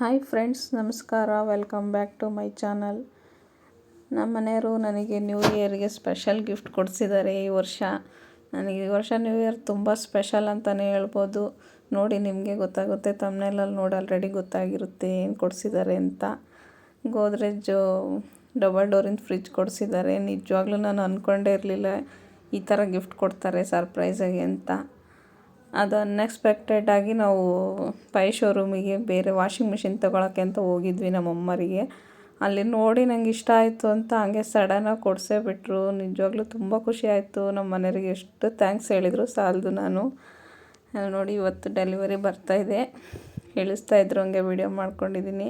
Hi friends, ನಮಸ್ಕಾರ. Welcome back to my channel. ನಮ್ಮ ಮನೆಯವರು ನನಗೆ ನ್ಯೂ ಇಯರ್ಗೆ ಸ್ಪೆಷಲ್ ಗಿಫ್ಟ್ ಕೊಡಿಸಿದ್ದಾರೆ ಈ ವರ್ಷ. ನನಗೆ ಈ ವರ್ಷ ನ್ಯೂ ಇಯರ್ ತುಂಬ ಸ್ಪೆಷಲ್ ಅಂತಲೇ ಹೇಳ್ಬೋದು. ನೋಡಿ, ನಿಮಗೆ ಗೊತ್ತಾಗುತ್ತೆ ತಮ್ಮನೇಲಲ್ಲಿ ನೋಡಿ ಆಲ್ರೆಡಿ ಗೊತ್ತಾಗಿರುತ್ತೆ ಏನು ಕೊಡಿಸಿದ್ದಾರೆ ಅಂತ. ಗೋದ್ರೇಜು ಡಬಲ್ ಡೋರಿನ ಫ್ರಿಜ್ ಕೊಡಿಸಿದ್ದಾರೆ. ನಿಜವಾಗ್ಲೂ ನಾನು ಅಂದ್ಕೊಂಡೇ ಇರಲಿಲ್ಲ ಈ ಥರ ಗಿಫ್ಟ್ ಕೊಡ್ತಾರೆ ಸರ್ಪ್ರೈಸಾಗಿ ಅಂತ. ಅದು ಅನ್ಎಕ್ಸ್ಪೆಕ್ಟೆಡ್ ಆಗಿ ನಾವು ಪೈ ಶೋರೂಮಿಗೆ ಬೇರೆ ವಾಷಿಂಗ್ ಮಿಷಿನ್ ತೊಗೊಳಕ್ಕೆ ಅಂತ ಹೋಗಿದ್ವಿ ನಮ್ಮ ಅಮ್ಮರಿಗೆ ಅಲ್ಲಿ ನೋಡಿ ನಂಗೆ ಇಷ್ಟ ಆಯಿತು ಅಂತ ಹಂಗೆ ಸಡನ್ನಾಗಿ ಕೊಡಿಸೇ ಬಿಟ್ಟರು ನಿಜವಾಗ್ಲೂ ತುಂಬ ಖುಷಿ ಆಯಿತು. ನಮ್ಮ ಮನೆಯವರಿಗೆ ಎಷ್ಟು ಥ್ಯಾಂಕ್ಸ್ ಹೇಳಿದರು ಸಾಲದು ನಾನು. ನೋಡಿ ಇವತ್ತು ಡೆಲಿವರಿ ಬರ್ತಾಯಿದೆ ಇಳಿಸ್ತಾಯಿದ್ರು ಹಂಗೆ ವಿಡಿಯೋ ಮಾಡ್ಕೊಂಡಿದ್ದೀನಿ.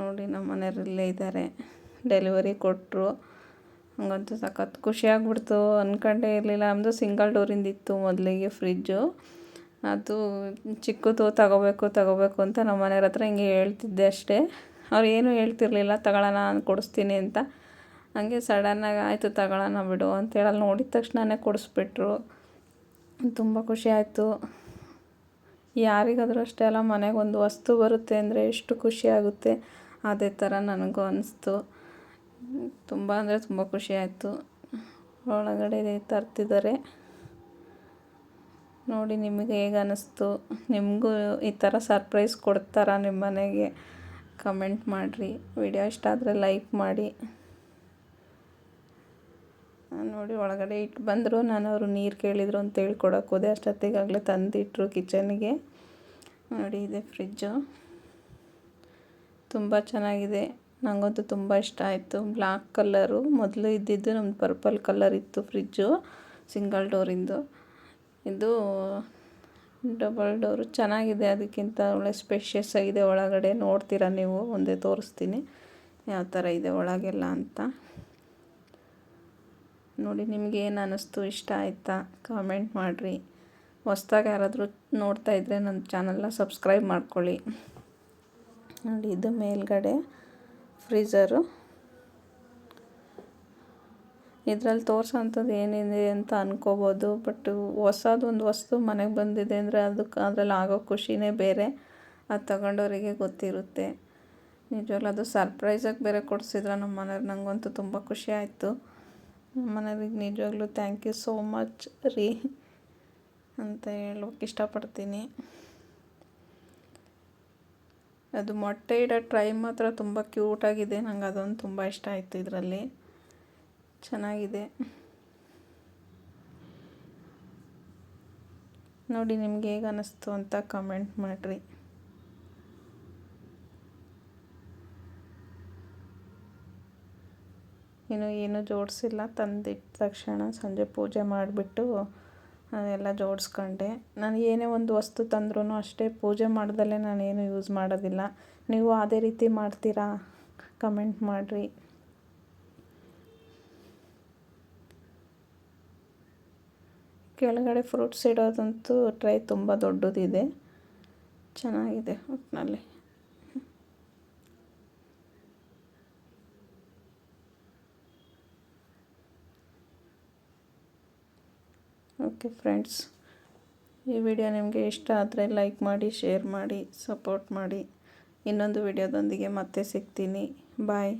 ನೋಡಿ ನಮ್ಮ ಮನೆಯವರಲ್ಲೇ ಇದ್ದಾರೆ. ಡೆಲಿವರಿ ಕೊಟ್ಟರು ಹಂಗಂತೂ ಸಖತ್ ಖುಷಿಯಾಗ್ಬಿಡ್ತು ಅಂದ್ಕೊಂಡೇ ಇರಲಿಲ್ಲ. ನಮ್ಮದು ಸಿಂಗಲ್ ಡೋರಿಂದಿತ್ತು ಮೊದಲಿಗೆ ಫ್ರಿಜ್ಜು ಅದು ಚಿಕ್ಕದು ತಗೋಬೇಕು ತಗೋಬೇಕು ಅಂತ ನಮ್ಮ ಮನೆಯವ್ರ ಹತ್ರ ಹಿಂಗೆ ಹೇಳ್ತಿದ್ದೆ ಅಷ್ಟೇ. ಅವ್ರು ಏನೂ ಹೇಳ್ತಿರ್ಲಿಲ್ಲ. ತಗೊಳ್ಳೋಣ ಕೊಡಿಸ್ತೀನಿ ಅಂತ. ಹಂಗೆ ಸಡನ್ನಾಗಿ ಆಯಿತು, ತಗೊಳ್ಳೋಣ ಬಿಡು ಅಂತೇಳಿ ಅಲ್ಲಿ ನೋಡಿದ ತಕ್ಷಣನೇ ಕೊಡಿಸ್ಬಿಟ್ರು. ತುಂಬ ಖುಷಿ ಆಯಿತು. ಯಾರಿಗಾದರೂ ಅಷ್ಟೇ ಅಲ್ಲ, ಮನೆಗೆ ಒಂದು ವಸ್ತು ಬರುತ್ತೆ ಅಂದರೆ ಎಷ್ಟು ಖುಷಿ ಆಗುತ್ತೆ. ಅದೇ ಥರ ನನಗೂ ಅನ್ನಿಸ್ತು ತುಂಬ ಅಂದರೆ ತುಂಬ ಖುಷಿ ಆಯಿತು. ಒಳಗಡೆ ತರ್ತಿದ್ದಾರೆ. ನೋಡಿ ನಿಮಗೆ ಹೇಗೆ ಅನ್ನಿಸ್ತು. ನಿಮಗೂ ಈ ಥರ ಸರ್ಪ್ರೈಸ್ ಕೊಡ್ತಾರಾ ನಿಮ್ಮ ಮನೆಗೆ? ಕಮೆಂಟ್ ಮಾಡಿರಿ. ವಿಡಿಯೋ ಇಷ್ಟ ಆದರೆ ಲೈಕ್ ಮಾಡಿ. ನೋಡಿ ಒಳಗಡೆ ಇಟ್ಟು ಬಂದರು. ನಾನು ಅವರು ನೀರು ಕೇಳಿದರು ಅಂತ ಹೇಳ್ಕೊಡಕ್ಕೆ ಹೋದೆ. ಅಷ್ಟೊತ್ತಿಗಾಗಲೇ ತಂದಿಟ್ಟರು ಕಿಚನ್ಗೆ ನೋಡಿ ಇದೆ ಫ್ರಿಜ್ಜು. ತುಂಬ ಚೆನ್ನಾಗಿದೆ. ನನಗಂತೂ ತುಂಬ ಇಷ್ಟ ಆಯಿತು. ಬ್ಲ್ಯಾಕ್ ಕಲ್ಲರು ಮೊದಲು ಇದ್ದಿದ್ದು ನಮ್ದು ಪರ್ಪಲ್ ಕಲ್ಲರ್ ಇತ್ತು ಫ್ರಿಜ್ಜು, ಸಿಂಗಲ್ ಡೋರಿಂದು. ಇದು ಡಬಲ್ ಡೋರು. ಚೆನ್ನಾಗಿದೆ ಅದಕ್ಕಿಂತ ಒಳ್ಳೆ ಸ್ಪೇಷಿಯಸ್ ಆಗಿದೆ ಒಳಗಡೆ. ನೋಡ್ತೀರಾ ನೀವು ಒಂದೇ ತೋರಿಸ್ತೀನಿ. ಯಾವ ಥರ ಇದೆ ಒಳಗೆಲ್ಲ ಅಂತ. ನೋಡಿ, ನಿಮಗೆ ಏನು ಅನ್ನಿಸ್ತು? ಇಷ್ಟ ಆಯಿತಾ? ಕಾಮೆಂಟ್ ಮಾಡಿರಿ. ಹೊಸ್ದಾಗಿ ಯಾರಾದರೂ ನೋಡ್ತಾ ಇದ್ದರೆ ನನ್ನ ಚಾನಲ್ನ ಸಬ್ಸ್ಕ್ರೈಬ್ ಮಾಡ್ಕೊಳ್ಳಿ. ನೋಡಿ, ಇದು ಮೇಲ್ಗಡೆ. ಫ್ರೀಝರು ಇದರಲ್ಲಿ ತೋರ್ಸೋಂಥದ್ದು ಏನಿದೆ ಅಂತ ಅನ್ಕೋಬೋದು, ಬಟ್ ಹೊಸದೊಂದು ವಸ್ತು ಮನೆಗೆ ಬಂದಿದೆ ಅಂದರೆ ಅದಕ್ಕೆ ಅದರಲ್ಲಿ ಆಗೋ ಖುಷಿನೇ ಬೇರೆ. ಅದು ತಗೊಂಡವರಿಗೆ ಗೊತ್ತಿರುತ್ತೆ. ನಿಜವಾಗ್ಲೂ ಅದು ಸರ್ಪ್ರೈಸಾಗಿ ಬೇರೆ ಕೊಡಿಸಿದ್ರೆ ನಮ್ಮ ಮನೆಯವ್ರು ನನಗಂತೂ ತುಂಬ ಖುಷಿ ಆಯಿತು. ನಮ್ಮ ಮನೆಯವ್ರಿಗೆ ನಿಜವಾಗ್ಲೂ ಥ್ಯಾಂಕ್ ಯು ಸೋ ಮಚ್ ರೀ ಅಂತ ಹೇಳೋಕೆ ಇಷ್ಟಪಡ್ತೀನಿ. ಅದು ಮೊಟ್ಟೆ ಇಡೋ ಟ್ರೈ ಮಾತ್ರ ತುಂಬ ಕ್ಯೂಟಾಗಿದೆ ನಂಗೆ ಅದೊಂದು ತುಂಬ ಇಷ್ಟ ಆಯಿತು ಇದರಲ್ಲಿ. ಚೆನ್ನಾಗಿದೆ. ನೋಡಿ ನಿಮ್ಗೆ ಹೇಗೆ ಅನ್ನಿಸ್ತು ಅಂತ ಕಮೆಂಟ್ ಮಾಡಿರಿ. ಇನ್ನು ಏನು ಜೋಡಿಸಿಲ್ಲ. ತಂದಿಟ್ಟ ತಕ್ಷಣ ಸಂಜೆ ಪೂಜೆ ಮಾಡಿಬಿಟ್ಟು ಅದೆಲ್ಲ ಜೋಡಿಸ್ಕೊಂಡೆ. ನಾನು ಏನೇ ಒಂದು ವಸ್ತು ತಂದ್ರೂ ಅಷ್ಟೇ ಪೂಜೆ ಮಾಡ್ದಲ್ಲೇ ನಾನೇನು ಯೂಸ್ ಮಾಡೋದಿಲ್ಲ. ನೀವು ಅದೇ ರೀತಿ ಮಾಡ್ತೀರಾ? ಕಮೆಂಟ್ ಮಾಡಿರಿ. ಕೆಳಗಡೆ ಫ್ರೂಟ್ಸ್ ಇಡೋದಂತೂ ಟ್ರೈ ತುಂಬ ದೊಡ್ಡದಿದೆ. ಚೆನ್ನಾಗಿದೆ ಒಟ್ಟಿನಲ್ಲಿ ಓಕೆ ಫ್ರೆಂಡ್ಸ್ ಈ ವಿಡಿಯೋ ನಿಮಗೆ ಇಷ್ಟ ಆದರೆ ಲೈಕ್ ಮಾಡಿ ಶೇರ್ ಮಾಡಿ ಸಪೋರ್ಟ್ ಮಾಡಿ. ಇನ್ನೊಂದು ವಿಡಿಯೋದೊಂದಿಗೆ ಮತ್ತೆ ಸಿಗ್ತೀನಿ. ಬಾಯ್